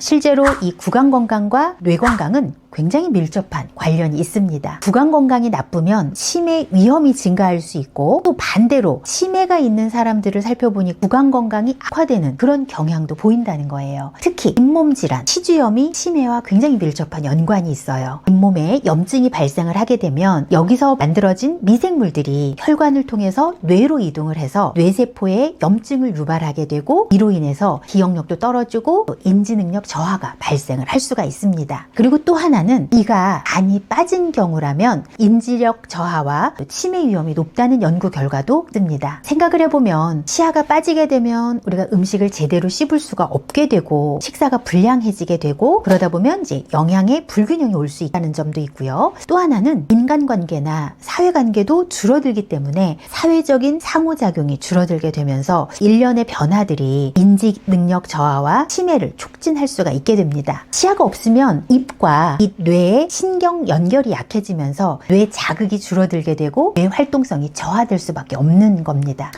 실제로 이 구강 건강과 뇌 건강은 굉장히 밀접한 관련이 있습니다. 구강 건강이 나쁘면 치매 위험이 증가할 수 있고 또 반대로 치매가 있는 사람들을 살펴보니 구강 건강이 악화되는 그런 경향도 보인다는 거예요. 특히 잇몸 질환, 치주염이 치매와 굉장히 밀접한 연관이 있어요. 잇몸에 염증이 발생을 하게 되면 여기서 만들어진 미생물들이 혈관을 통해서 뇌로 이동을 해서 뇌세포에 염증을 유발하게 되고 이로 인해서 기억력도 떨어지고 또 인지 능력 저하가 발생을 할 수가 있습니다. 그리고 또 하나 는 이가 안이 빠진 경우라면 인지력 저하와 또 치매 위험이 높다는 연구 결과도 있습니다. 생각을 해보면 치아가 빠지게 되면 우리가 음식을 제대로 씹을 수가 없게 되고 식사가 불량해지게 되고 그러다 보면 이제 영양의 불균형이 올 수 있다는 점도 있고요. 또 하나는 인간관계나 사회관계도 줄어들기 때문에 사회적인 상호작용이 줄어들게 되면서 일련의 변화들이 인지 능력 저하와 치매를 촉진할 수가 있게 됩니다. 치아가 없으면 입과 이 뇌의 신경 연결이 약해지면서 뇌 자극이 줄어들게 되고 뇌 활동성이 저하될 수밖에 없는 겁니다.